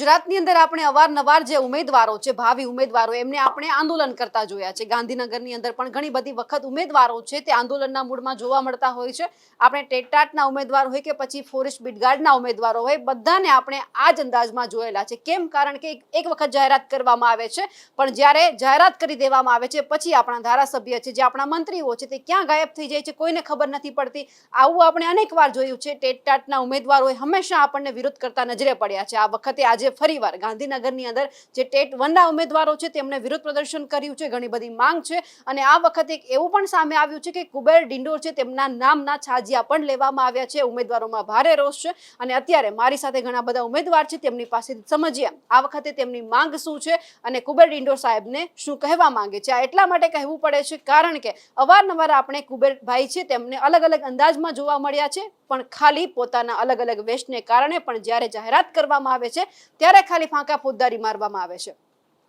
ગુજરાતની અંદર આપણે અવારનવાર જે ઉમેદવારો છે, ભાવિ ઉમેદવારો, એમને આપણે આંદોલન કરતા જોયા છે. ગાંધીનગરની અંદર પણ ઘણી બધી વખત ઉમેદવારો છે તે આંદોલનના મૂડમાં જોવા મળતા હોય છે. આપણે ટેટાટના ઉમેદવાર હોય કે પછી ફોરેસ્ટ બીટગાર્ડના ઉમેદવારો હોય, બધાને આપણે આ જ અંદાજમાં જોયેલા છે. કેમ? કારણ કે એક- વખત જાહેરાત કરવામાં આવે છે, પણ જ્યારે જાહેરાત કરી દેવામાં આવે છે, પછી આપણા ધારાસભ્ય છે, જે આપણા મંત્રીઓ છે, તે ક્યાં ગાયબ થઈ જાય છે, કોઈને ખબર નથી પડતી. આવું આપણે અનેક જોયું છે. ટેટાટના ઉમેદવારોએ હંમેશા આપણને વિરોધ કરતા નજરે પડ્યા છે. આ વખતે આજે ફરીવાર ગાંધીનગરની અંદર જે ટેટ વનના ઉમેદવારો છે તેમણે વિરોધ પ્રદર્શન કર્યું છે, ઘણી બધી માંગ છે અને આ વખતે એક એવું પણ સામે આવ્યું છે કે કુબેર ડિંડોર છે તેમના નામના છાજિયા પણ લેવામાં આવ્યા છે, ઉમેદવારોમાં ભારે રોષ છે અને અત્યારે મારી સાથે ઘણા બધા ઉમેદવાર છે, તેમની પાસે સમજીએ આ વખતે તેમની માંગ શું છે અને કુબેર ડિંડોર સાહેબને શું કહેવા માંગે છે? આ એટલા માટે કહેવું પડે છે કારણ કે અવારનવાર આપણે કુબેરભાઈ છે તેમને અલગ અલગ અંદાજમાં જોવા મળ્યા છે, પણ ખાલી પોતાના અલગ અલગ વેશને કારણે પણ જ્યારે જાહેરાત કરવામાં આવે છે ત્યારે ખાલી ફાંકા ફોજદારી મારવામાં આવે છે.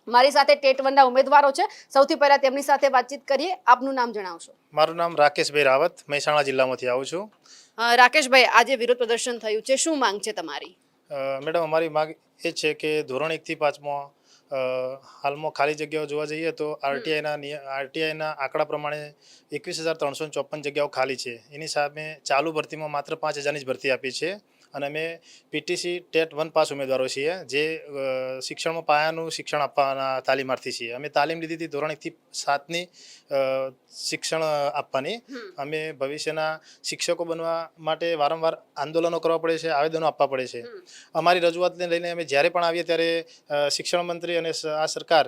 મારી સાથે ટેટ વનના ઉમેદવારો છે. સૌથી પહેલા તેમની સાથે વાતચીત કરીએ. આપનું નામ જણાવશો? મારું નામ રાકેશભાઈ રાવત. મહેસાણા જિલ્લામાંથી આવું છું. રાકેશભાઈ આજે વિરોધ પ્રદર્શન થયું છે. શું માંગ છે તમારી? મેડમ અમારી માંગ એ છે કે ધોરણ એકથી પાંચમાં હાલમાં ખાલી જગ્યાઓ જોવા જઈએ તો આરટીઆઈના આરટીઆઈના આંકડા પ્રમાણે એકવીસ હજાર ત્રણસો ચોપન જગ્યાઓ ખાલી છે. એની સામે ચાલુ ભરતીમાં માત્ર પાંચ હજારની જ ભરતી આપી છે. અને અમે પીટીસી ટેટ વન પાસ ઉમેદવારો છીએ જે શિક્ષણમાં પાયાનું શિક્ષણ આપવાના તાલીમાર્થી છીએ. અમે તાલીમ લીધી હતી ધોરણ એકથી સાતની શિક્ષણ આપવાની. અમે ભવિષ્યના શિક્ષકો બનવા માટે વારંવાર આંદોલનો કરવા પડે છે આવેદનો આપવા પડે છે. અમારી રજૂઆતને લઈને અમે જ્યારે પણ આવીએ ત્યારે શિક્ષણ મંત્રી અને આ સરકાર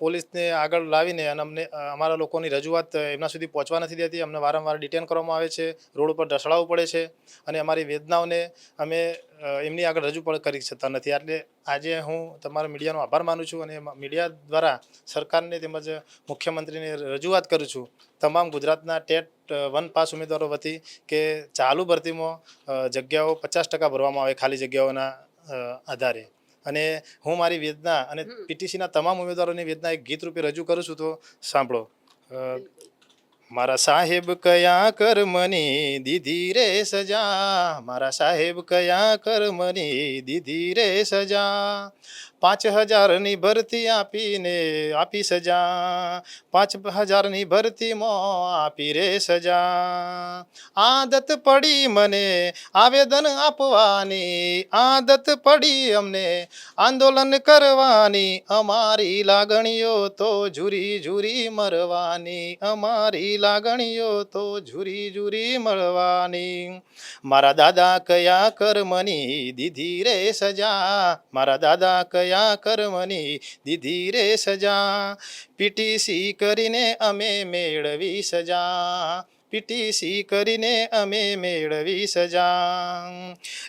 પોલીસને આગળ લાવીને અને અમને અમારા લોકોની રજૂઆત એમના સુધી પહોંચવા નથી દેતી. અમને વારંવાર ડિટેન કરવામાં આવે છે, રોડ ઉપર ઢસડાવવું પડે છે અને અમારી વેદનાઓને અમે એમની આગળ રજૂ પણ કરી શકતા નથી. એટલે આજે હું તમારા મીડિયાનો આભાર માનું છું અને મીડિયા દ્વારા સરકારને તેમજ મુખ્યમંત્રીને રજૂઆત કરું છું. તમામ ગુજરાતના ટેટ વન પાસ ઉમેદવારો વતી કે ચાલુ ભરતીમાં જગ્યાઓ પચાસ ટકા ભરવામાં આવે ખાલી જગ્યાઓના આધારે. અને હું મારી વેદના અને પીટીસીના તમામ ઉમેદવારોની વેદના એક ગીત રૂપે રજૂ કરું છું તો સાંભળો. મારા સાહેબ કયા કર્મની દીધી રે સજા? મારા સાહેબ કયા કર્મની દીધી રે સજા? પાંચ હજારની ભરતી આપીને આપી સજા. પાંચ હજારની ભરતીમાં આપી રે સજા. આદત પડી મને આવેદન આપવાની, આદત પડી અમને આંદોલન કરવાની, અમારી લાગણીઓ તો ઝુરી ઝુરી મરવાની, અમારી લાગણીઓ તો ઝુરી ઝુરી મળવાની મારા દાદા કયા કર્મની દીધી રે સજા? મારા દાદા કયા કર્મની દીધી રે સજા. પીટીસી કરીને અમે મેળવી સજા. પીટીસી કરીને અમે મેળવી સજા.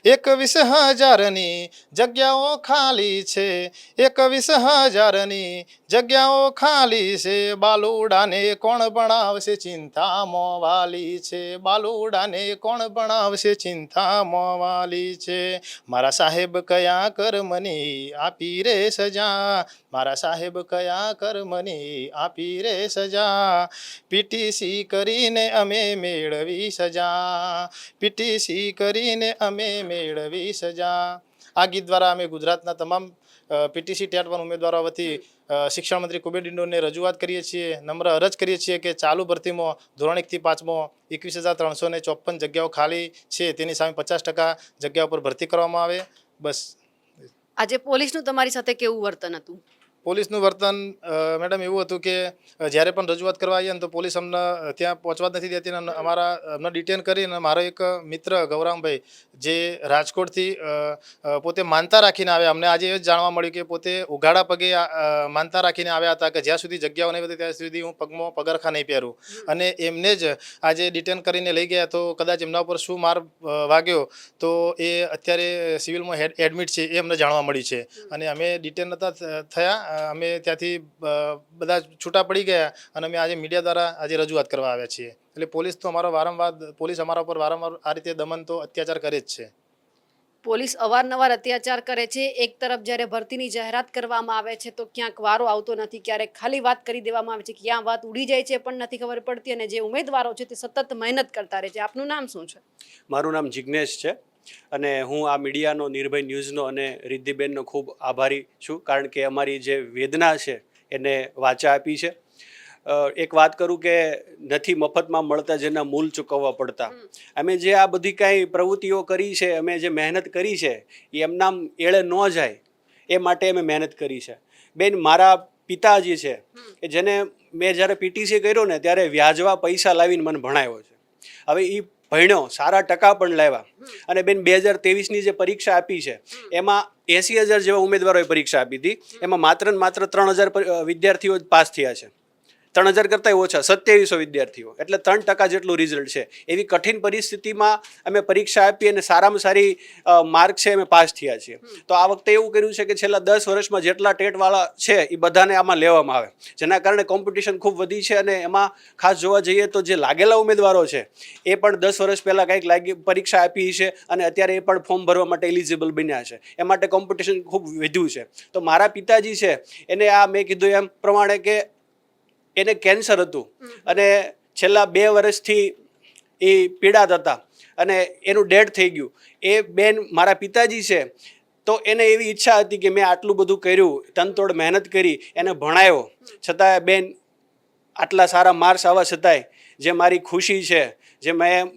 એકવીસ હજારની જગ્યાઓ ખાલી છે. એકવીસ હજારની જગ્યાઓ ખાલી છે. બાલુડાને કોણ ભણાવશે? ચિંતા મોવાલી છે. બાલુડાને કોણ ભણાવશે? ચિંતા મોવાલી છે. મારા સાહેબ કયા કર્મની આપી રે સજા? મારા સાહેબ કયા કર્મની આપી રે સજા? પીટીસી કરીને અમે મેળવી સજા. પીટીસી કરીને અમે મેળવી સજા. આ ગીત દ્વારા અમે ગુજરાતના તમામ પીટીસી ટેટ વન ઉમેદવારો વતી શિક્ષણ મંત્રી કુબેર ડિંડોને રજૂઆત કરીએ છીએ, નમ્ર અરજ કરીએ છીએ કે ચાલુ ભરતીમાં, ધોરણ એકથી પાંચમાં એકવીસ હજાર ત્રણસો ને ચોપન જગ્યાઓ ખાલી છે, તેની સામે પચાસ ટકા જગ્યા ઉપર ભરતી કરવામાં આવે. બસ. આજે પોલીસનું તમારી સાથે કેવું વર્તન હતું? પોલીસનું વર્તન મેડમ, એવું હતું કે જ્યારે પણ રજૂઆત કરવા આવીએ ને તો પોલીસ અમને ત્યાં પહોંચવા જ નથી દેતી અને, અમારા, અમને ડિટેન કરીને મારો એક મિત્ર ગૌરામભાઈ જે રાજકોટથી પોતે માનતા રાખીને આવ્યા. અમને આજે એ જ જાણવા મળ્યું કે પોતે ઉઘાડા પગે માનતા રાખીને આવ્યા હતા કે જ્યાં સુધી જગ્યાઓ નહીં હતી ત્યાં સુધી હું પગમાં પગરખા નહીં પહેરું. અને એમને જ આજે ડિટેન કરીને લઈ ગયા તો કદાચ એમના ઉપર શું માર વાગ્યો તો એ અત્યારે સિવિલમાં એડમિટ છે એ અમને જાણવા મળ્યું છે. અને અમે ડિટેન નહોતા થયા અમે ત્યાંથી બધા છૂટા પડી ગયા અને અમે આજે મીડિયા દ્વારા આજે રજૂઆત કરવા આવ્યા છીએ. એટલે પોલીસ તો અમારો વારંવાર પોલીસ અમારા ઉપર વારંવાર આ રીતે દમન તો અત્યાચાર કરે જ છે. પોલીસ અવારનવાર અત્યાચાર કરે છે. એક તરફ જ્યારે ભરતીની જાહેરાત કરવામાં આવે છે તો ક્યાંક વારો આવતો નથી. ક્યારેક ખાલી વાત કરી દેવામાં આવે છે ક્યાં વાત ઉડી જાય છે પણ નથી ખબર પડતી અને જે ઉમેદવારો છે તે સતત મહેનત કરતા રહે છે. આપનું નામ શું છે? મારું નામ જિજ્ઞેશ છે. અને હું આ મીડિયાનો નિર્ભય ન્યૂઝનો અને રિદ્ધિબેનનો ખૂબ આભારી છું કારણ કે અમારી જે વેદના છે એને વાચા આપી છે. એક વાત કરું કે નથી મફતમાં મળતા જેના મૂલ ચૂકવવા પડતા. અમે જે આ બધી કાંઈ પ્રવૃત્તિઓ કરી છે અમે જે મહેનત કરી છે એ એમનામ એળે ન જાય એ માટે અમે મહેનત કરી છે. બેન મારા પિતાજી છે કે જેને મેં જ્યારે પીટીસી કર્યો ને ત્યારે વ્યાજવા પૈસા લાવીને મને ભણાવ્યો છે. હવે એ ભણ્યો સારા ટકા પણ લાવ્યા. અને બેન બે હજાર ત્રેવીસની જે પરીક્ષા આપી છે એમાં એસી હજાર જેવા ઉમેદવારોએ પરીક્ષા આપી હતી. એમાં માત્ર ને માત્ર ત્રણ હજાર વિદ્યાર્થીઓ જ પાસ થયા છે. ત્રણ હજાર કરતાંય ઓછા સત્યાવીસો વિદ્યાર્થીઓ. એટલે ત્રણ ટકા જેટલું રિઝલ્ટ છે. એવી કઠિન પરિસ્થિતિમાં અમે પરીક્ષા આપી અને સારામાં સારી માર્ક છે અમે પાસ થયા છીએ. તો આ વખતે એવું કર્યું છે કે છેલ્લા દસ વર્ષમાં જેટલા ટેટવાળા છે એ બધાને આમાં લેવામાં આવે. જેના કારણે કોમ્પિટિશન ખૂબ વધી છે અને એમાં ખાસ જોવા જઈએ તો જે લાગેલા ઉમેદવારો છે એ પણ દસ વર્ષ પહેલાં કંઈક લાગી પરીક્ષા આપી છે અને અત્યારે એ પણ ફોર્મ ભરવા માટે એલિજિબલ બન્યા છે. એ માટે કોમ્પિટિશન ખૂબ વધ્યું છે. તો મારા પિતાજી છે એને આ મેં કીધું એમ પ્રમાણે કે એને કેન્સર હતું. અને છેલ્લા બે વર્ષથી એ પીડાત હતા. અને એનું ડેડ થઈ ગયું. એ બેન મારા પિતાજી છે તો એને એવી ઈચ્છા હતી કે મેં આટલું બધું કર્યું તનતોડ મહેનત કરી એને ભણાયો. છતાંય બેન આટલા સારા માર્ક્સ આવવા છતાંય જે મારી ખુશી છે જે મેં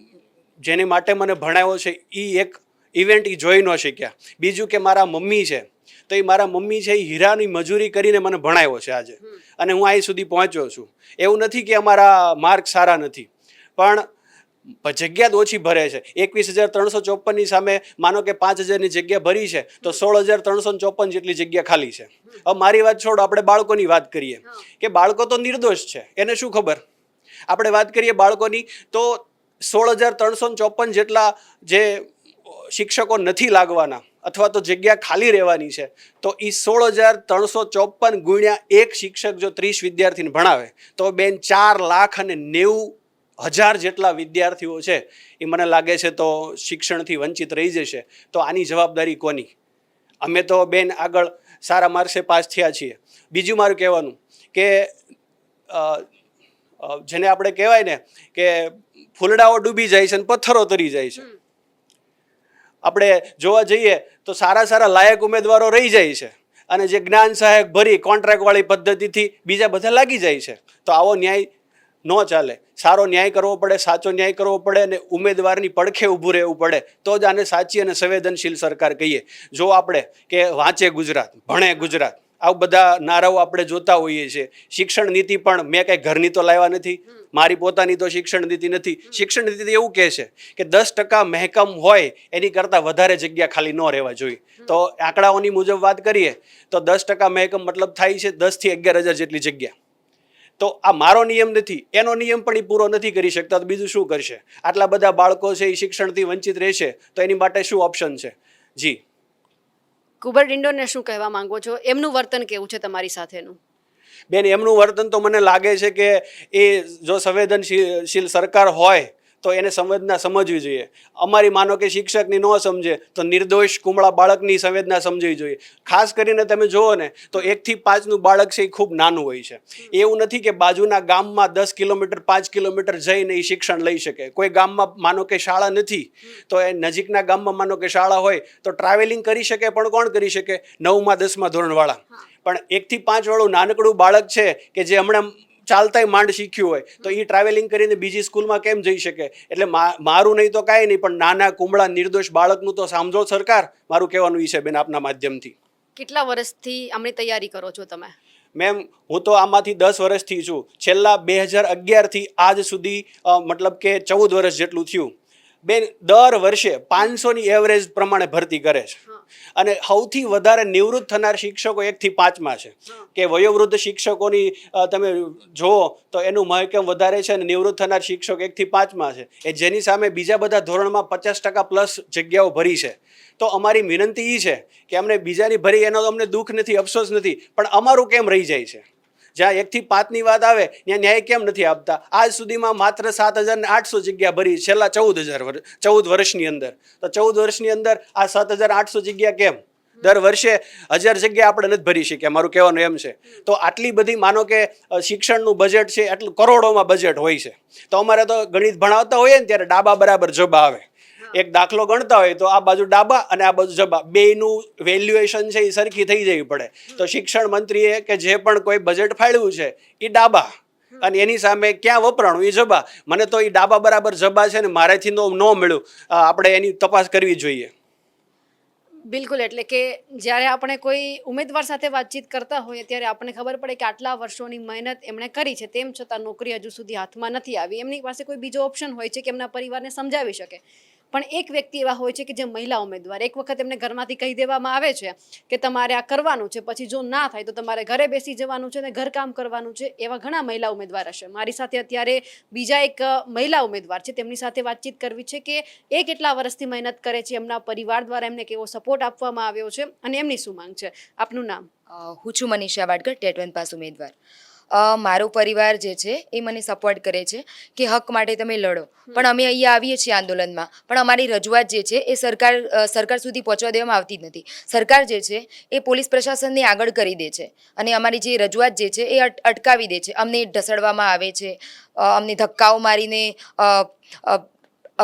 જેની માટે મને ભણાવ્યો છે એ એક ઇવેન્ટ એ જોઈ ન શક્યા. બીજું કે મારા મમ્મી છે તો એ મારા મમ્મી છે એ હીરાની મજૂરી કરીને મને ભણાવ્યો છે આજે. અને હું અહીં સુધી પહોંચ્યો છું. એવું નથી કે અમારા માર્ક સારા નથી. પણ જગ્યા જ ઓછી ભરે છે. એકવીસ હજાર ત્રણસો ચોપનની સામે માનો કે પાંચ હજારની જગ્યા ભરી છે તો સોળ હજાર ત્રણસો ચોપન જેટલી જગ્યા ખાલી છે. હવે મારી વાત છોડો આપણે બાળકોની વાત કરીએ. કે બાળકો તો નિર્દોષ છે. એને શું ખબર? આપણે વાત કરીએ બાળકોની તો સોળ હજાર ત્રણસો ચોપન જેટલા જે શિક્ષકો નથી લાગવાના અથવા તો જગ્યા ખાલી રહેવાની છે, તો એ સોળ હજાર ત્રણસો ચોપન ગુણ્યા એક શિક્ષક જો ત્રીસ વિદ્યાર્થીને ભણાવે, તો બેન ચાર લાખ અને નેવું હજાર જેટલા વિદ્યાર્થીઓ છે એ મને લાગે છે તો શિક્ષણથી વંચિત રહી જશે, તો આની જવાબદારી કોની? અમે તો બેન આગળ સારા માર્ક્સે પાસ થયા છીએ. બીજું મારું કહેવાનું કે જેને આપણે કહેવાય ને કે ફૂલડાઓ ડૂબી જાય છે અને પથ્થરો તરી જાય છે. આપણે જોવા જઈએ તો સારા સારા લાયક ઉમેદવારો રહી જાય છે. અને જે જ્ઞાન સહાયક ભરી કોન્ટ્રાક્ટવાળી પદ્ધતિથી બીજા બધા લાગી જાય છે. તો આવો ન્યાય ન ચાલે. સારો ન્યાય કરવો પડે, સાચો ન્યાય કરવો પડે અને ઉમેદવારની પડખે ઊભું રહેવું પડે. તો જ આને સાચી અને સંવેદનશીલ સરકાર કહીએ. જો આપણે કે વાંચે ગુજરાત, ભણે ગુજરાત, આવું બધા નારાઓ આપણે જોતા હોઈએ છીએ. શિક્ષણ નીતિ પણ મેં કંઈ ઘરની તો લાવ્યા નથી. મારી પોતાની તો શિક્ષણ નીતિ નથી. શિક્ષણ નીતિ એવું કહે છે કે દસ ટકા મહેકમ હોય એની કરતાં વધારે જગ્યા ખાલી ન રહેવા જોઈએ. તો આંકડાઓની મુજબ વાત કરીએ, તો દસ ટકા મહેકમ મતલબ થાય છે દસથી અગિયાર હજાર જેટલી જગ્યા. તો આ મારો નિયમ નથી, એનો નિયમ પણ એ પૂરો નથી કરી શકતા, તો બીજું શું કરશે? આટલા બધા બાળકો છે એ શિક્ષણથી વંચિત રહેશે, તો એની માટે શું ઓપ્શન છે? જી. કુબર ડિન્ડોને શું કહેવા માંગો છો? એમનું વર્તન કેવું છે તમારી સાથેનું? બેન, એમનું વર્તન તો મને લાગે છે કે એ જો સંવેદનશીલ સરકાર હોય, તો એને સંવેદના સમજવી જોઈએ. અમારી માનો કે શિક્ષકની ન સમજે, તો નિર્દોષ કુમળા બાળકની સંવેદના સમજવી જોઈએ. ખાસ કરીને તમે જુઓ ને, તો એકથી પાંચનું બાળક છે એ ખૂબ નાનું હોય છે. એવું નથી કે બાજુના ગામમાં દસ કિલોમીટર, પાંચ કિલોમીટર જઈને એ શિક્ષણ લઈ શકે. કોઈ ગામમાં માનો કે શાળા નથી, તો એ નજીકના ગામમાં માનો કે શાળા હોય, તો ટ્રાવેલિંગ કરી શકે, પણ કોણ કરી શકે? નવમાં, દસમા ધોરણવાળા. પણ એકથી પાંચ વાળું નાનકડું બાળક છે કે જે હમણાં ચાલતાય માંડ શીખ્યું હોય તો એ ટ્રાવેલિંગ કરીને બીજી સ્કૂલમાં કેમ જઈ શકે? એટલે મારું નહીં તો કાંઈ નહીં પણ નાના કુમળા નિર્દોષ બાળકનું તો સાંભળો સરકાર. મારું કહેવાનું એ છે બેન આપના માધ્યમથી. કેટલા વર્ષથી આમની તૈયારી કરો છો તમે? મેમ હું તો આમાંથી દસ વર્ષથી છું. છેલ્લા બે હજાર અગિયારથી આજ સુધી મતલબ કે ચૌદ વર્ષ જેટલું થયું. બેન દર વર્ષે પાંચસોની એવરેજ પ્રમાણે ભરતી કરે છે. અને સૌથી વધારે નિવૃત્ત થનાર શિક્ષકો એકથી પાંચમાં છે. કે વયોવૃદ્ધ શિક્ષકોની તમે જુઓ તો એનું મહેકમ વધારે છે અને નિવૃત્ત થનાર શિક્ષક એકથી પાંચમાં છે. એ જેની સામે બીજા બધા ધોરણમાં પચાસ ટકા પ્લસ જગ્યાઓ ભરી છે. તો અમારી વિનંતી એ છે કે અમને બીજાની ભરી એનો અમને દુઃખ નથી અફસોસ નથી પણ અમારું કેમ રહી જાય છે? જ્યાં એકથી પાંચની વાત આવે, ત્યાં ન્યાય કેમ નથી આપતા? આજ સુધીમાં માત્ર સાત હજાર આઠસો જગ્યા ભરી છેલ્લા ચૌદ હજાર ચૌદ વર્ષની અંદર. તો ચૌદ વર્ષની અંદર આ સાત હજાર આઠસો જગ્યા કેમ? દર વર્ષે હજાર જગ્યા આપણે નથી ભરી શકીએ, મારું કહેવાનું એમ છે. તો આટલી બધી, માનો કે શિક્ષણનું બજેટ છે, એટલું કરોડોમાં બજેટ હોય છે. તો અમારે તો ગણિત ભણાવતા હોઈએ ને ત્યારે ડાબા બરાબર જબા આવે. એક દાખલો ગણતા હોય તો આ બાજુ ડાબા અને આ બાજુ જબા બેયનું વેલ્યુએશન છે એ સરખી થઈ જવી પડે. તો શિક્ષણ મંત્રીએ કે જે પણ કોઈ બજેટ ફાળવ્યું છે એ ડાબા. અને એની સામે ક્યાં વપરાણું? એ જબા મને તો એ ડાબા બરાબર જબા છે ને મારેથી નો ન મળ્યું. આપણે એની તપાસ કરવી જોઈએ. બિલકુલ, એટલે કે જ્યારે આપણે કોઈ ઉમેદવાર સાથે વાતચીત કરતા હોઈએ, ત્યારે આપણને ખબર પડે કે આટલા વર્ષોની મહેનત એમણે કરી છે. તેમ છતાં નોકરી હજુ સુધી હાથમાં નથી આવી. એમની પાસે કોઈ બીજો ઓપ્શન હોય છે કે એમના પરિવારને સમજાવી શકે. પણ એક વ્યક્તિ એવા હોય છે કે જે મહિલા ઉમેદવાર. એક વખત એમને ઘરમાંથી કહી દેવામાં આવે છે કે તમારે આ કરવાનું છે, પછી જો ના થાય તો તમારે ઘરે બેસી જવાનું છે ને ઘરકામ કરવાનું છે, એવા ઘણા મહિલા ઉમેદવાર હશે. મારી સાથે અત્યારે બીજા એક મહિલા ઉમેદવાર છે. તેમની સાથે વાતચીત કરવી છે કે એ કેટલા વર્ષથી મહેનત કરે છે, એમના પરિવાર દ્વારા એમને કેવો સપોર્ટ આપવામાં આવ્યો છે અને એમની શું માંગ છે? આપનું નામ? હું છું મનીષા વાડકર, ટેટવન પાસ ઉમેદવાર. મારો પરિવાર જે છે એ મને સપોર્ટ કરે છે કે હક માટે તમે લડો. પણ અમે અહીંયા આવીએ છીએ આંદોલનમાં. પણ અમારી રજૂઆત જે છે એ સરકાર સરકાર સુધી પહોંચવા દેવામાં આવતી જ નથી. સરકાર જે છે એ પોલીસ પ્રશાસનને આગળ કરી દે છે. અને અમારી જે રજૂઆત જે છે એ અટકાવી દે છે. અમને ઢસડવામાં આવે છે. અમને ધક્કાઓ મારીને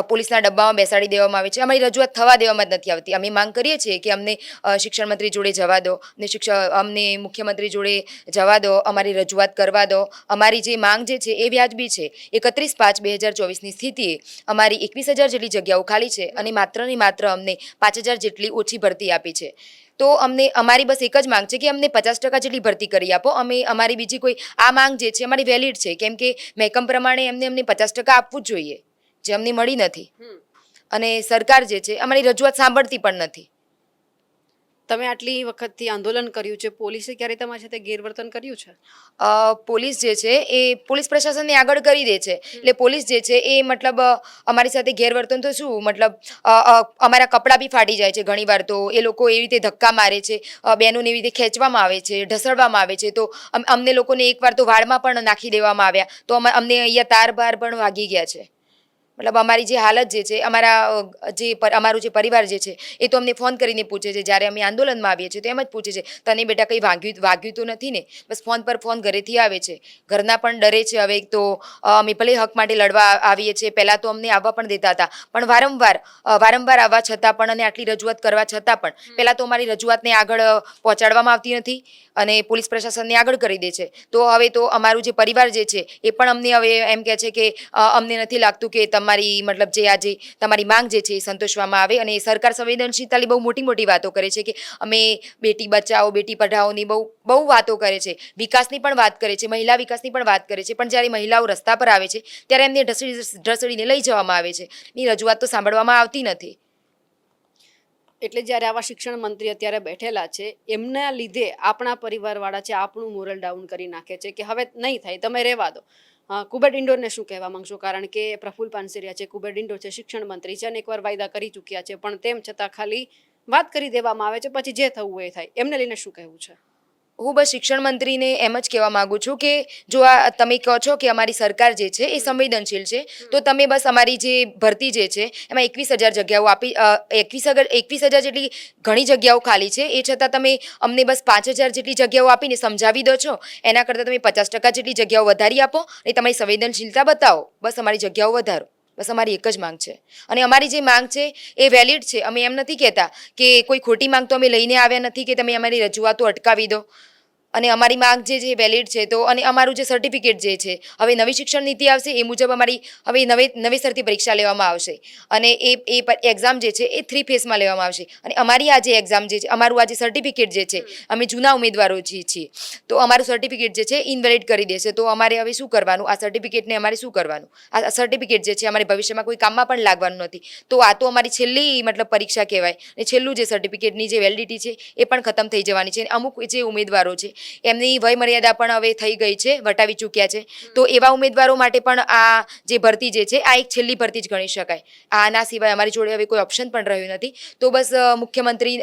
પોલીસના ડબ્બામાં બેસાડી દેવામાં આવે છે. અમારી રજૂઆત થવા દેવામાં જ નથી આવતી. અમે માંગ કરીએ છીએ કે અમને શિક્ષણમંત્રી શિક્ષણ મંત્રી જોડે જવા દો, ને શિક્ષણ અમને મુખ્યમંત્રી જોડે જવા દો, અમારી રજૂઆત કરવા દો. અમારી જે માંગ જે છે એ વ્યાજબી છે. એકત્રીસ પાંચ બે હજાર ચોવીસની સ્થિતિએ અમારી એકવીસ હજાર જેટલી જગ્યાઓ ખાલી છે અને માત્ર ને માત્ર અમને પાંચ હજાર જેટલી ઓછી ભરતી આપી છે. તો અમને, અમારી બસ એક જ માંગ છે કે અમને પચાસ ટકા જેટલી ભરતી કરી આપો. અમે, અમારી બીજી કોઈ, આ માંગ જે છે, અમારી વેલિડ છે. કેમ કે મહેકમ પ્રમાણે એમને અમને પચાસ ટકા આપવું જ જોઈએ. જે અમને મળી નથી. અને સરકાર જે છે અમારી રજૂઆત સાંભળતી પણ નથી. તમે આટલી વખતથી આંદોલન કર્યું છે પોલીસે ક્યારે તમારી સાથે ગેરવર્તન કર્યું છે? પોલીસ જે છે એ પોલીસ પ્રશાસનને આગળ કરી દે છે. એટલે પોલીસ જે છે એ મતલબ અમારી સાથે ગેરવર્તન તો શું? મતલબ અમારા કપડાં બી ફાટી જાય છે ઘણીવાર તો. એ લોકો એવી રીતે ધક્કા મારે છે બહેનોને એવી રીતે ખેંચવામાં આવે છે ઢસડવામાં આવે છે. તો અમ- અમને લોકોને એકવાર તો વાળમાં પણ નાખી દેવામાં આવ્યા. તો અમે- અમને અહીંયા તાર બાર પણ વાગી ગયા છે. મતલબ અમારી જે હાલત જે છે અમારા જે અમારું જે પરિવાર જે છે એ તો અમને ફોન કરીને પૂછે છે. જ્યારે અમે આંદોલનમાં આવીએ છીએ તો એમ જ પૂછે છે તને બેટા કંઈ વાગ્યું વાગ્યું તો નથી ને? બસ ફોન પર ફોન ઘરેથી આવે છે. ઘરના પણ ડરે છે હવે તો અમે ભલે હક માટે લડવા આવીએ છીએ પહેલાં તો અમને આવવા પણ દેતા હતા. પણ વારંવાર વારંવાર આવવા છતાં પણ અને આટલી રજૂઆત કરવા છતાં પણ પહેલાં તો અમારી રજૂઆતને આગળ પહોંચાડવામાં આવતી નથી અને પોલીસ પ્રશાસનને આગળ કરી દે છે. તો હવે તો અમારું જે પરિવાર જે છે એ પણ અમને હવે એમ કહે છે કે અમને નથી લાગતું કે તમારી, મતલબ જે આજે તમારી માંગ જે છે એ સંતોષવામાં આવે અને સરકાર સંવેદનશીલતાની બહુ મોટી મોટી વાતો કરે છે કે અમે બેટી બચાવો, બેટી પઢાઓની બહુ બહુ વાતો કરે છે. વિકાસની પણ વાત કરે છે, મહિલા વિકાસની પણ વાત કરે છે. પણ જ્યારે મહિલાઓ રસ્તા પર આવે છે, ત્યારે એમને ઢસડી ઢસડીને લઈ જવામાં આવે છે. ની રજૂઆત તો સાંભળવામાં આવતી નથી. એટલે જ્યારે આવા શિક્ષણ મંત્રી અત્યારે બેઠેલા છે, એમના લીધે આપણા પરિવારવાળા છે, આપણું મોરલ ડાઉન કરી નાખે છે કે હવે નહીં થાય, તમે રહેવા દો. કુબેર ઇન્ડોરને શું કહેવા માંગશો? કારણ કે પ્રફુલ પાનસેરિયા છે કુબેર ઇન્ડોર છે, શિક્ષણ મંત્રી છે અને એકવાર વાયદા કરી ચૂક્યા છે. પણ તેમ છતાં ખાલી વાત કરી દેવામાં આવે છે, પછી જે થવું એ થાય. એમને લઈને શું કહેવું છે? હું બસ શિક્ષણ મંત્રીને એમ જ કહેવા માંગુ છું કે જો આ તમે કહો છો કે અમારી સરકાર જે છે એ સંવેદનશીલ છે, તો તમે બસ અમારી જે ભરતી જે છે એમાં એકવીસ હજાર જગ્યાઓ આપી એકવીસ હજાર એકવીસ હજાર જેટલી ઘણી જગ્યાઓ ખાલી છે. એ છતાં તમે અમને બસ પાંચ હજાર જેટલી જગ્યાઓ આપીને સમજાવી દો છો. એના કરતાં તમે પચાસ ટકા જેટલી જગ્યાઓ વધારી આપો અને તમારી સંવેદનશીલતા બતાવો. બસ અમારી જગ્યાઓ વધારો. બસ અમારી એક જ માંગ છે. અને અમારી જે માંગ છે એ વેલિડ છે. અમે એમ નથી કહેતા કે કોઈ ખોટી માંગ તો અમે લઈને આવ્યા નથી કે તમે અમારી રજૂઆતો અટકાવી દો. અને અમારી માંગ જે છે વેલિડ છે. તો અને અમારું જે સર્ટિફિકેટ જે છે હવે નવી શિક્ષણ નીતિ આવશે એ મુજબ અમારી હવે નવે નવેસરથી પરીક્ષા લેવામાં આવશે. અને એ એ એક્ઝામ જે છે એ થ્રી ફેઝમાં લેવામાં આવશે. અને અમારી આ જે એક્ઝામ જે છે અમારું આ જે સર્ટિફિકેટ જે છે અમે જૂના ઉમેદવારો જે છીએ. તો અમારું સર્ટિફિકેટ જે છે ઇન્વેલિડ કરી દેશે. તો અમારે હવે શું કરવાનું? આ સર્ટિફિકેટને અમારે શું કરવાનું? આ સર્ટિફિકેટ જે છે અમારે ભવિષ્યમાં કોઈ કામમાં પણ લાગવાનું નથી. તો આ તો અમારી છેલ્લી મતલબ પરીક્ષા કહેવાય. અને છેલ્લું જે સર્ટિફિકેટની જે વેલિડિટી છે એ પણ ખતમ થઈ જવાની છે. અને અમુક જે ઉમેદવારો છે એમની વય મર્યાદા પણ હવે થઈ ગઈ છે વટાવી ચૂક્યા છે. તો એવા ઉમેદવારો માટે પણ આ જે ભરતી જે છે આ એક છેલ્લી ભરતી જ ગણી શકાય. આના સિવાય અમારી જોડે હવે કોઈ ઓપ્શન પણ રહ્યું નથી. તો બસ મુખ્યમંત્રી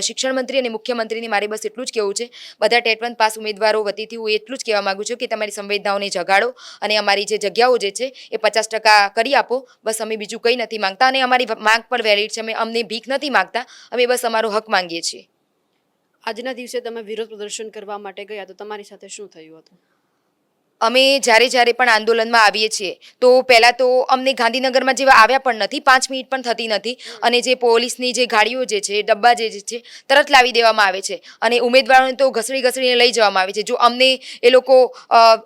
શિક્ષણમંત્રી શિક્ષણ મંત્રી અને મુખ્યમંત્રીને મારે બસ એટલું જ કહેવું છે. બધા ટેટ વન પાસ ઉમેદવારો વતીથી હું એટલું જ કહેવા માગું છું કે તમારી સંવેદનાઓને જગાડો અને અમારી જે જગ્યાઓ જે છે એ પચાસ ટકા કરી આપો. બસ અમે બીજું કંઈ નથી માંગતા અને અમારી માંગ પણ વેલિડ છે. અમે અમને ભીખ નથી માંગતા. અમે બસ અમારો હક માંગીએ છીએ. આજના દિવસે તમે વિરોધ પ્રદર્શન કરવા માટે ગયા તો તમારી સાથે શું થયું હતું? અમે જ્યારે જ્યારે પણ આંદોલનમાં આવીએ છીએ, તો પહેલાં તો અમને ગાંધીનગરમાં જેવા આવ્યા પણ નથી, પાંચ મિનિટ પણ થતી નથી. અને જે પોલીસની જે ગાડીઓ જે છે, ડબ્બા જે છે, તરત લાવી દેવામાં આવે છે. અને ઉમેદવારોને તો ઘસડી ઘસડીને લઈ જવામાં આવે છે. જો અમને એ લોકો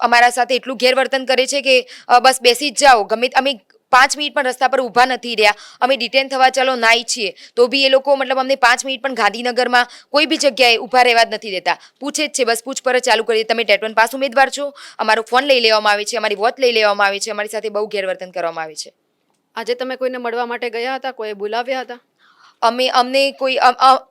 અમારા સાથે એટલું ગેરવર્તન કરે છે કે બસ બેસી જ જાઓ. ગમે, અમે પાંચ મિનિટ પણ રસ્તા પર ઊભા નથી રહ્યા. અમે ડિટેન થવા ચાલો ના ઈચ્છીએ તો બી એ લોકો મતલબ અમને પાંચ મિનિટ પણ ગાંધીનગરમાં કોઈ બી જગ્યાએ ઊભા રહેવા જ નથી દેતા. પૂછે જ છે, બસ પૂછપરછ ચાલુ કરી. તમે ટેટવન પાસ ઉમેદવાર છો. અમારો ફોન લઈ લેવામાં આવે છે, અમારી વોચ લઈ લેવામાં આવે છે, અમારી સાથે બહુ ગેરવર્તન કરવામાં આવે છે. આજે તમે કોઈને મળવા માટે ગયા હતા? કોઈએ બોલાવ્યા હતા? અમે અમને કોઈ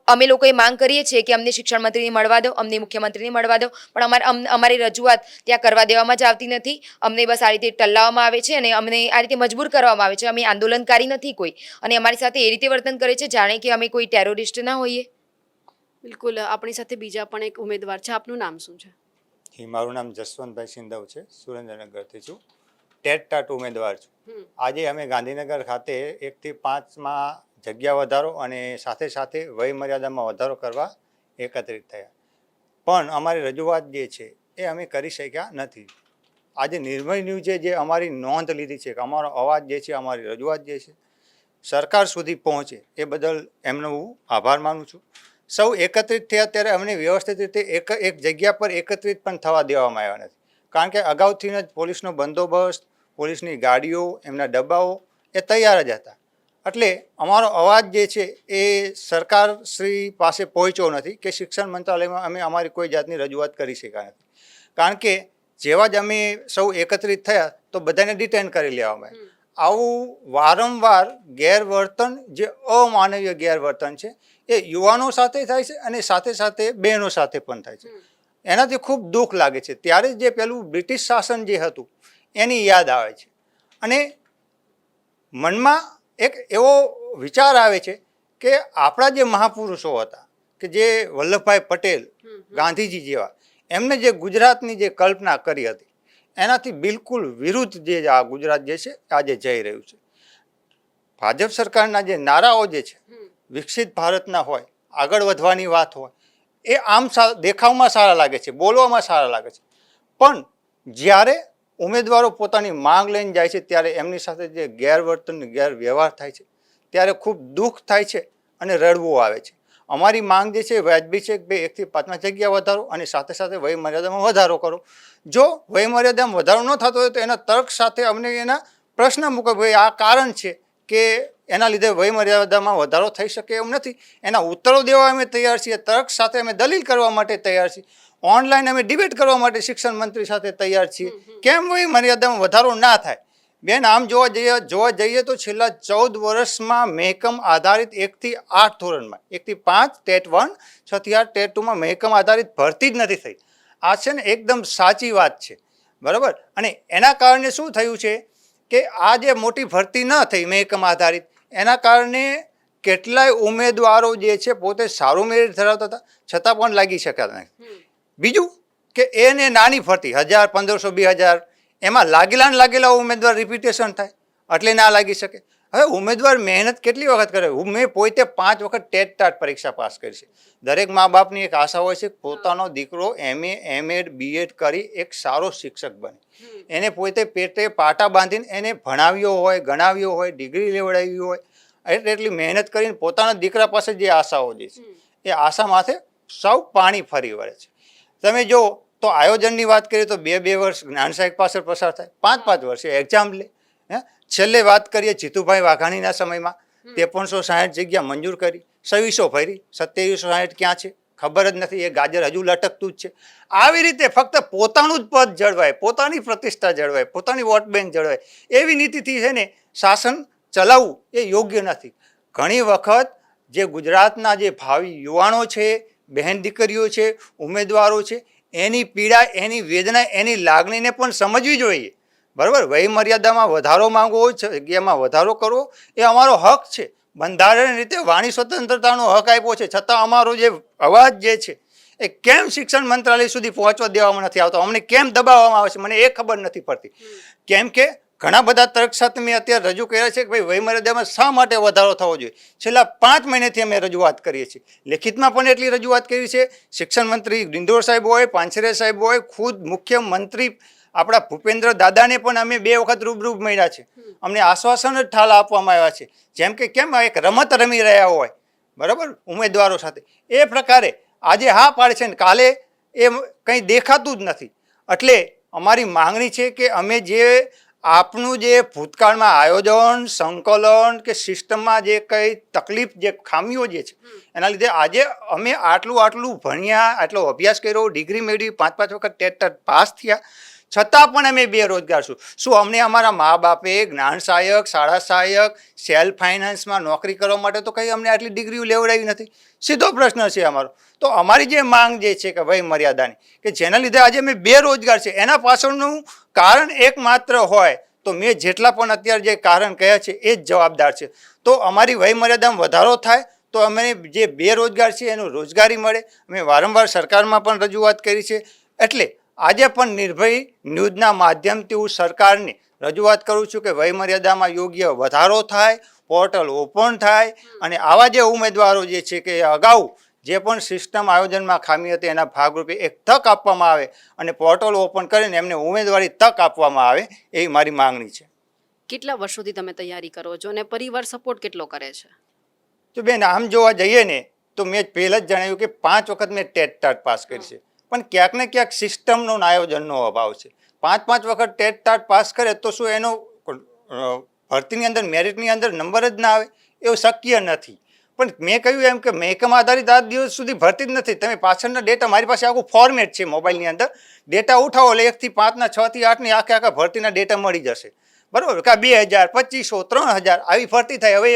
અમે લોકોએ માંગ કરીએ છીએ કે અમને શિક્ષણ મંત્રીને મળવા દો અમને મુખ્યમંત્રીને મળવા દો પણ અમારે અમ- અમારી રજૂઆત ત્યાં કરવા દેવામાં જ આવતી નથી. અમને બસ આ રીતે ટલ્લાવવામાં આવે છે અને અમને આ રીતે મજબૂર કરવામાં આવે છે. અમે આંદોલનકારી નથી કોઈ અને અમારી સાથે એ રીતે વર્તન કરે છે જાણે કે અમે કોઈ ટેરરિસ્ટ ના હોઈએ. બિલકુલ. આપણી સાથે બીજા પણ એક ઉમેદવાર છે. આપનું નામ શું છે? મારું નામ જસવંતભાઈ સિંધવ છે. સુરેન્દ્રનગરથી છું. ટેટ ટાટ ઉમેદવાર છું. આજે અમે ગાંધીનગર ખાતે એકથી પાંચમાં જગ્યા વધારો અને સાથે સાથે વયમર્યાદામાં વધારો કરવા એકત્રિત થયા. પણ અમારી રજૂઆત જે છે, એ અમે કરી શક્યા નથી. આજે નિર્ભય ન્યૂઝે જે અમારી નોંધ લીધી છે કે અમારો અવાજ જે છે, અમારી રજૂઆત જે છે, સરકાર સુધી પહોંચે એ બદલ એમનો હું આભાર માનું છું. સૌ એકત્રિત થયા ત્યારે અમને વ્યવસ્થિત રીતે એક એક જગ્યા પર એકત્રિત પણ થવા દેવામાં આવ્યા નથી. કારણ કે અગાઉથી જ પોલીસનો બંદોબસ્ત, પોલીસની ગાડીઓ, એમના ડબ્બાઓ એ તૈયાર જ હતા. એટલે અમારો અવાજ જે છે એ સરકાર શ્રી પાસે પહોંચ્યો નથી કે શિક્ષણ મંત્રાલયમાં અમે અમારી કોઈ જાતની રજૂઆત કરી શક્યા નથી. કારણ કે જેવા જ અમે સૌ એકત્રિત થયા તો બધાને ડિટેન કરી લેવામાં આવ્યા આવું વારંવાર ગેરવર્તન જે અમાનવીય ગેરવર્તન છે એ યુવાનો સાથે થાય છે અને સાથે સાથે બહેનો સાથે પણ થાય છે. એનાથી ખૂબ દુઃખ લાગે છે. ત્યારે જ જે પેલું બ્રિટિશ શાસન જે હતું એની યાદ આવે છે. અને મનમાં એક એવો વિચાર આવે છે કે આપણા જે મહાપુરુષો હતા કે જે વલ્લભભાઈ પટેલ ગાંધીજી જેવા એમને જે ગુજરાતની જે કલ્પના કરી હતી એનાથી બિલકુલ વિરુદ્ધ જે આ ગુજરાત જે છે આજે જઈ રહ્યું છે. ભાજપ સરકારના જે નારાઓ જે છે વિકસિત ભારતના હોય આગળ વધવાની વાત હોય એ આમ દેખાવમાં સારા લાગે છે બોલવામાં સારા લાગે છે. પણ જ્યારે ઉમેદવારો પોતાની માંગ લઈને જાય છે, ત્યારે એમની સાથે જે ગેરવર્તન ગેરવ્યવહાર થાય છે, ત્યારે ખૂબ દુઃખ થાય છે અને રડવું આવે છે. અમારી માંગ જે છે વ્યાજબી છે બે એકથી પાંચમાં જગ્યા વધારો અને સાથે સાથે વયમર્યાદામાં વધારો કરો. જો વયમર્યાદામાં વધારો ન થતો હોય તો એના તર્ક સાથે અમને એના પ્રશ્ન મૂકો ભાઈ આ કારણ છે કે એના લીધે વયમર્યાદામાં વધારો થઈ શકે એમ નથી. એના ઉત્તરો દેવા અમે તૈયાર છીએ, તર્ક સાથે અમે દલીલ કરવા માટે તૈયાર છીએ. ઓનલાઈન અમે ડિબેટ કરવા માટે શિક્ષણ મંત્રી સાથે તૈયાર છીએ. કેમ વય મર્યાદામાં વધારો ના થાય? બેન આમ જોવા જઈએ જોવા જઈએ તો છેલ્લા ચૌદ વર્ષમાં મહેકમ આધારિત એકથી આઠ ધોરણમાં એકથી પાંચ ટેટ વન છથી આઠ ટેટ ટુમાં મહેકમ આધારિત ભરતી જ નથી થઈ. આ છે ને એકદમ સાચી વાત છે. બરાબર? અને એના કારણે શું થયું છે કે આ જે મોટી ભરતી ન થઈ મહેકમ આધારિત એના કારણે કેટલાય ઉમેદવારો જે છે પોતે સારું મેરિટ ધરાવતા હતા છતાં પણ લાગી શક્યા નથી બીજું કે એને નાની ફરતી હજાર પંદરસો બે હજાર એમાં લાગેલા ને લાગેલા ઉમેદવાર રિપીટેશન થાય. એટલે ના લાગી શકે. હવે ઉમેદવાર મહેનત કેટલી વખત કરે? હું મેં પોતે પાંચ વખત ટેટ ટાટ પરીક્ષા પાસ કરી છે. દરેક મા બાપની એક આશા હોય છે પોતાનો દીકરો એમએ એમએડ બીએડ કરી એક સારો શિક્ષક બને. એને પોતે પેટે પાટા બાંધીને એને ભણાવ્યો હોય ગણાવ્યો હોય ડિગ્રી લેવડાવી હોય એટલે એટલી મહેનત કરીને પોતાના દીકરા પાસે જે આશાઓ જે છે એ આશા માથે સૌ પાણી ફરી વળે છે. તમે જો તો આયોજનની વાત કરીએ તો બે બે વર્ષ જ્ઞાન સાહેબ પાછળ પસાર થાય. પાંચ પાંચ વર્ષે એક્ઝામ લે. હે? છેલ્લે વાત કરીએ જીતુભાઈ વાઘાણીના સમયમાં. ત્રેપનસો સાહીઠ જગ્યા મંજૂર કરી. છવ્વીસો ભરી સત્યાવીસો સાહીઠ ક્યાં છે? ખબર જ નથી. એ ગાજર હજુ લટકતું જ છે. આવી રીતે ફક્ત પોતાનું જ પદ જળવાય. પોતાની પ્રતિષ્ઠા જળવાય. પોતાની વોટ બેંક જળવાય. એવી નીતિથી છે ને શાસન ચલાવવું એ યોગ્ય નથી. ઘણી વખત જે ગુજરાતના જે ભાવિ યુવાનો છે બહેન દીકરીઓ છે ઉમેદવારો છે એની પીડા એની વેદના એની લાગણીને પણ સમજવી જોઈએ. બરાબર? વયમર્યાદામાં વધારો માંગવો હોય જગ્યામાં વધારો કરવો એ અમારો હક છે. બંધારણ રીતે વાણી સ્વતંત્રતાનો હક આપ્યો છે. છતાં અમારો જે અવાજ જે છે એ કેમ શિક્ષણ મંત્રાલય સુધી પહોંચવા દેવામાં નથી આવતો? અમને કેમ દબાવવામાં આવે છે? મને એ ખબર નથી પડતી. કેમ કે ઘણા બધા તર્ક સાથે મેં અત્યારે રજૂ કર્યા છે કે ભાઈ વયમર્યાદામાં શા માટે વધારો થવો જોઈએ? છેલ્લા પાંચ મહિનેથી અમે રજૂઆત કરીએ છીએ. લેખિતમાં પણ એટલી રજૂઆત કરી છે. શિક્ષણ મંત્રી ડિંડોર સાહેબ હોય, પાંચરે સાહેબ હોય, ખુદ મુખ્યમંત્રી આપણા ભૂપેન્દ્ર દાદાને પણ અમે બે વખત રૂબરૂ મળ્યા છે. અમને આશ્વાસન જ ઠાલ આપવામાં આવ્યા છે. જેમ કે કેમ એક રમત રમી રહ્યા હોય, બરાબર? ઉમેદવારો સાથે. એ પ્રકારે આજે હા પાડે છે ને કાલે એ કંઈ દેખાતું જ નથી. એટલે અમારી માંગણી છે કે અમે જે આપનું જે ભૂતકાળમાં આયોજન સંકલન કે સિસ્ટમમાં જે કંઈ તકલીફ જે ખામીઓ જે છે એના લીધે આજે અમે આટલું આટલું ભણ્યા આટલો અભ્યાસ કર્યો ડિગ્રી મેળવી પાંચ પાંચ વખત ટેટ પાસ થયા. છતાં પણ અમે બેરોજગાર છું. શું અમને અમારા મા બાપે જ્ઞાન સહાયક શાળા સહાયક સેલ્ફ ફાઇનાન્સમાં નોકરી કરવા માટે તો કંઈ અમને આટલી ડિગ્રીઓ લેવડાવી નથી? સીધો પ્રશ્ન છે અમારો. તો અમારી જે માંગ જે છે કે વય મર્યાદાની, કે જેના લીધે આજે અમે બેરોજગાર છે, એના પાછળનું કારણ એકમાત્ર હોય તો મેં જેટલા પણ અત્યારે જે કારણ કહ્યા છે એ જ જવાબદાર છે. તો અમારી વયમર્યાદામાં વધારો થાય તો અમે જે બેરોજગાર છે એનું રોજગારી મળે. અમે વારંવાર સરકારમાં પણ રજૂઆત કરી છે. એટલે આજે પણ નિર્ભય ન્યૂઝના માધ્યમથી હું સરકારની રજૂઆત કરું છું કે વયમર્યાદામાં યોગ્ય વધારો થાય, પોર્ટલ ઓપન થાય અને આવા જે ઉમેદવારો જે છે કે અગાઉ જે પણ સિસ્ટમ આયોજનમાં ખામી હતી એના ભાગરૂપે એક તક આપવામાં આવે અને પોર્ટલ ઓપન કરીને એમને ઉમેદવારી તક આપવામાં આવે એ મારી માંગણી છે. કેટલા વર્ષોથી તમે તૈયારી કરો છો અને પરિવાર સપોર્ટ કેટલો કરે છે? તો બેન આમ જોવા જઈએ ને તો મેં પહેલાં જ જણાવ્યું કે પાંચ વખત મેં ટેટ ટાટ પાસ કરી છે. પણ ક્યાંક ને ક્યાંક સિસ્ટમનો આયોજનનો અભાવ છે. પાંચ પાંચ વખત ટેટ ટાટ પાસ કરે તો શું એનો ભરતીની અંદર મેરિટની અંદર નંબર જ ના આવે? એવું શક્ય નથી. પણ મેં કહ્યું એમ કે મહેકમ આધારિત આ દિવસ સુધી ભરતી જ નથી. તમે પાછળના ડેટા મારી પાસે આખું ફોર્મેટ છે મોબાઈલની અંદર. ડેટા ઉઠાવો એટલે એકથી પાંચના છ થી આઠની આખે આખા ભરતીના ડેટા મળી જશે. બરાબર? કે બે હજાર પચીસો ત્રણ હજાર આવી ભરતી થાય. હવે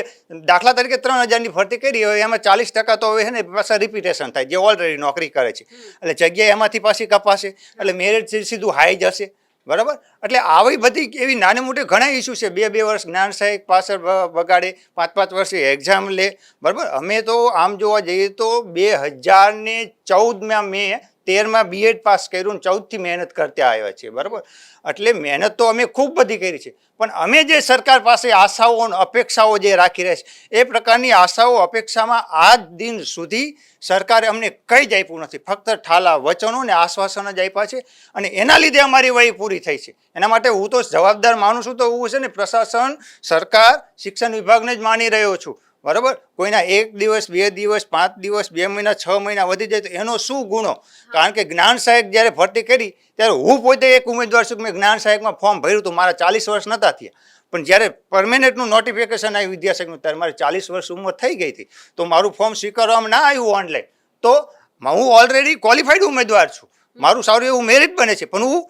દાખલા તરીકે ત્રણ હજારની ભરતી કરી. હવે એમાં ચાલીસ ટકા તો હવે છે ને પાછા રિપીટેશન થાય જે ઓલરેડી નોકરી કરે છે. એટલે જગ્યા એમાંથી પાછી કપાશે. એટલે મેરિટ સીધું હાઈ જશે. બરાબર? એટલે આવી બધી એવી નાની મોટી ઘણા ઇસ્યુ છે. બે બે વર્ષ જ્ઞાન સહાયક પાછળ બગાડે, પાંચ પાંચ વર્ષે એક્ઝામ લે. બરાબર? અમે તો આમ જોવા જઈએ તો બે હજારને ચૌદમાં મેં તેરમાં બીએડ પાસ કર્યું ચૌદથી મહેનત કરતા આવ્યા છીએ, બરાબર? એટલે મહેનત તો અમે ખૂબ બધી કરી છે. પણ અમે જે સરકાર પાસે આશાઓ અને અપેક્ષાઓ જે રાખી રહ્યા છે એ પ્રકારની આશાઓ, અપેક્ષામાં આજ દિન સુધી સરકારે અમને કંઈ જ આપ્યું નથી. ફક્ત ઠાલા વચનો ને આશ્વાસન જ આપ્યા છે અને એના લીધે અમારી વય પૂરી થઈ છે. એના માટે હું તો જવાબદાર માનું છું તો હું છે ને પ્રશાસન, સરકાર, શિક્ષણ વિભાગને જ માની રહ્યો છું. બરાબર? કોઈના એક દિવસ બે દિવસ પાંચ દિવસ બે મહિના છ મહિના વધી જાય તો એનો શું ગુણો કારણ કે જ્ઞાન સહાયક જ્યારે ભરતી કરી ત્યારે હું પોતે એક ઉમેદવાર છું કે મેં જ્ઞાન સહાયકમાં ફોર્મ ભર્યું હતું મારા ચાલીસ વર્ષ નહોતા થયા. પણ જ્યારે પરમેનન્ટનું નોટિફિકેશન આવ્યું વિદ્યાશાખનું ત્યારે મારે ચાલીસ વર્ષ ઉંમર થઈ ગઈ હતી. તો મારું ફોર્મ સ્વીકારવામાં ના આવ્યું ઓનલાઈન તો હું ઓલરેડી ક્વોલિફાઈડ ઉમેદવાર છું. મારું સારું એવું મેરિટ બને છે પણ હું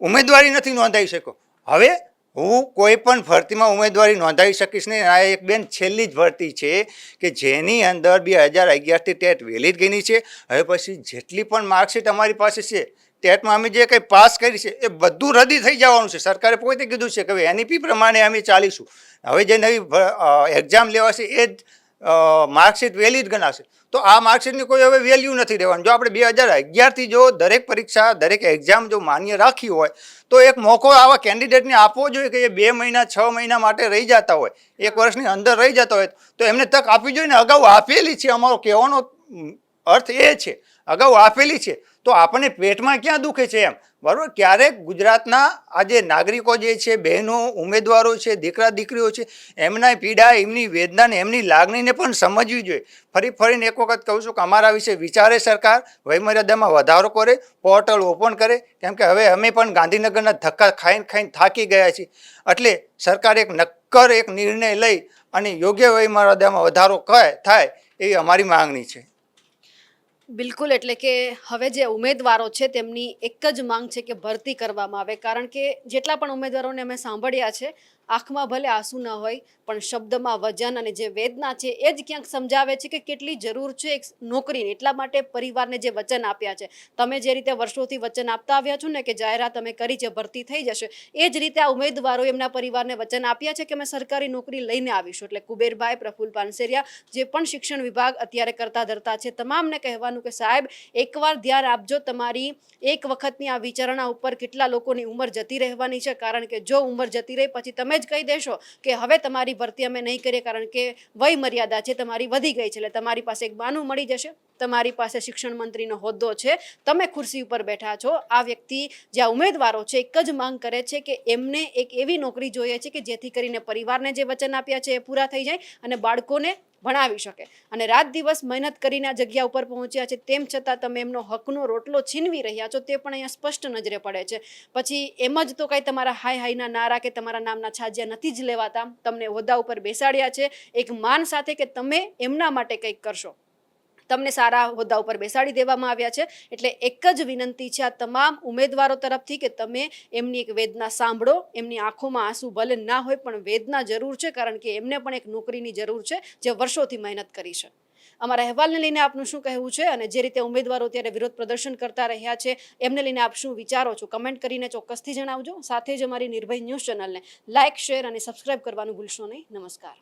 ઉમેદવારી નથી નોંધાવી શક્યો. હવે હું કોઈ પણ ભરતીમાં ઉમેદવારી નોંધાવી શકીશ નહીં. આ એક બેન છેલ્લી જ ભરતી છે કે જેની અંદર બે હજાર અગિયારથી ટેટ વેલિડ ગઈ છે. હવે પછી જેટલી પણ માર્કશીટ અમારી પાસે છે, ટેટમાં અમે જે કંઈ પાસ કરી છે, એ બધું રદી થઈ જવાનું છે. સરકારે પોતે કીધું છે કે હવે એનઈપી પ્રમાણે અમે ચાલીશું. હવે જે નવી એક્ઝામ લેવાશે એ જ માર્કશીટ વેલિડ ગણાશે. તો આ માર્કશીટની કોઈ હવે વેલ્યુ નથી રહેવાનું. જો આપણે બે હજાર અગિયારથી જો દરેક પરીક્ષા, દરેક એક્ઝામ જો માન્ય રાખી હોય, તો એક મોકો આવા કેન્ડિડેટને આપવો જોઈએ કે એ બે મહિના, છ મહિના માટે રહી જતા હોય. એક વર્ષની અંદર રહી જતા હોય. તો એમને તક આપવી જોઈએ ને. અગાઉ આપેલી છે. અમારો કહેવાનો અર્થ એ છે. અગાઉ આપેલી છે. તો આપણને પેટમાં ક્યાં દુખે છે એમ? બરાબર? ક્યારેક ગુજરાતના આજે નાગરિકો જે છે, બહેનો, ઉમેદવારો છે, દીકરા, દીકરીઓ છે, એમના પીડા, એમની વેદનાને, એમની લાગણીને પણ સમજવી જોઈએ. ફરી ફરીને એક વખત કહું છું કે અમારા વિશે વિચારે સરકાર, વયમર્યાદામાં વધારો કરે, પોર્ટલ ઓપન કરે. કેમ કે હવે અમે પણ ગાંધીનગરના ધક્કા ખાઈને ખાઈને થાકી ગયા છીએ. એટલે સરકાર એક નક્કર એક નિર્ણય લઈ અને યોગ્ય વયમર્યાદામાં વધારો થાય એવી અમારી માંગણી છે. બિલકુલ, એટલે કે હવે જે ઉમેદવારો છે તેમની એક જ માંગ છે કે ભરતી કરવામાં આવે. કારણ કે જેટલા પણ ઉમેદવારોને અમે સાંભળ્યા છે આંખમાં ભલે આંસુ ન હોય, પણ શબ્દમાં વજન અને જે વેદના છે, એ જ ક્યાંક સમજાવે છે કે કેટલી જરૂર છે એક નોકરીની. એટલા માટે પરિવારને જે વચન આપ્યા છે. તમે જે રીતે વર્ષોથી વચન આપતા આવ્યા છો ને કે જાહેરાત અમે કરી છે, ભરતી થઈ જશે, એ જ રીતે આ ઉમેદવારો એમના પરિવારને વચન આપ્યા છે કે અમે સરકારી નોકરી લઈને આવીશું. એટલે કુબેરભાઈ, પ્રફુલ પાનસેરિયા જે પણ શિક્ષણ વિભાગ અત્યારે કરતા ધરતા છે, તમામને કહેવાનું કે સાહેબ, એકવાર ધ્યાન આપજો તમારી એક વખતની આ વિચારણા ઉપર કેટલા લોકોની ઉંમર જતી રહેવાની છે. કારણ કે જો ઉંમર જતી રહી, પછી તમે જ કહી દેશો કે હવે તમારી ભરતી અમે નહીં કરીએ કારણ કે વય મર્યાદા છે, તમારી વધી ગઈ છે, એટલે તમારી પાસે એક બાનું મળી જશે. તમારી પાસે શિક્ષણ મંત્રીનો હોદ્દો છે. તમે ખુરશી ઉપર બેઠા છો. આ વ્યક્તિ જે ઉમેદવારો છે, એક જ માંગ કરે છે કે એમને એક એવી નોકરી જોઈએ છે કે જેથી કરીને પરિવારને જે વચન આપ્યા છે એ પૂરા થઈ જાય અને બાળકોને ભણાવી શકે. અને રાત દિવસ મહેનત કરીને આ જગ્યા ઉપર પહોંચ્યા છે, તેમ છતાં તમે એમનો હકનો રોટલો છીનવી રહ્યા છો, તે પણ અહીંયા સ્પષ્ટ નજરે પડે છે. પછી એમ જ તો કાંઈ તમારા હાય હાયના નારા કે તમારા નામના છાજિયા નથી જ લેવાતા. તમને હોદ્દા ઉપર બેસાડ્યા છે. એક માન સાથે કે તમે એમના માટે કંઈક કરશો. તમને સારા હોદ્દા ઉપર બેસાડી દેવામાં આવ્યા છે. એટલે એક જ વિનંતી છે આ તમામ ઉમેદવારો તરફથી કે તમે એમની એક વેદના સાંભળો, એમની આંખોમાં આંસુ ભલે ના હોય પણ વેદના જરૂર છે કારણ કે એમને પણ એક નોકરીની જરૂર છે જે વર્ષોથી મહેનત કરી છે. અમારા અહેવાલને લઈને આપનું શું કહેવું છે અને જે રીતે ઉમેદવારો ત્યારે વિરોધ પ્રદર્શન કરતા રહ્યા છે, એમને લઈને આપ શું વિચારો છો? કમેન્ટ કરીને ચોક્કસથી જણાવજો. સાથે જ અમારી નિર્ભય ન્યૂઝ ચેનલને લાઇક શેર અને સબસ્ક્રાઇબ કરવાનું ભૂલશો નહીં. નમસ્કાર.